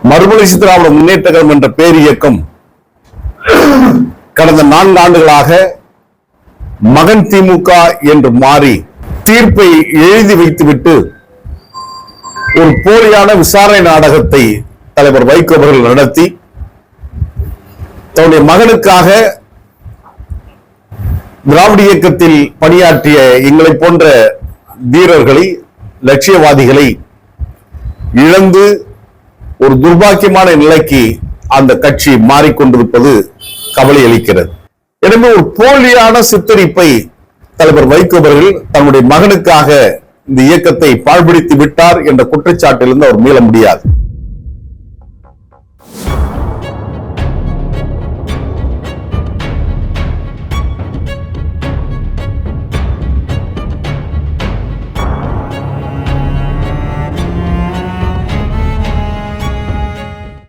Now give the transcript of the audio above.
மறுமலர்ச்சி திராவிட முன்னேற்ற கழகம் என்ற பேர் இயக்கம் கடந்த நான்கு ஆண்டுகளாக மகன் திமுக என்று மாறி தீர்ப்பை எழுதி வைத்துவிட்டு ஒரு போலியான விசாரணை நாடகத்தை தலைவர் வைகோ அவர்கள் நடத்தி தன்னுடைய மகனுக்காக திராவிட இயக்கத்தில் பணியாற்றிய எங்களை போன்ற வீரர்களை லட்சியவாதிகளை இழந்து ஒரு துர்பாக்கியமான நிலைக்கு அந்த கட்சி மாறிக்கொண்டிருப்பது கவலை அளிக்கிறது. எனவே ஒரு போலியான சித்தரிப்பை தலைவர் வைகோவர்கள் தன்னுடைய மகனுக்காக இந்த இயக்கத்தை பாழ்படுத்தி விட்டார் என்ற குற்றச்சாட்டிலிருந்து அவர் மீள முடியாது.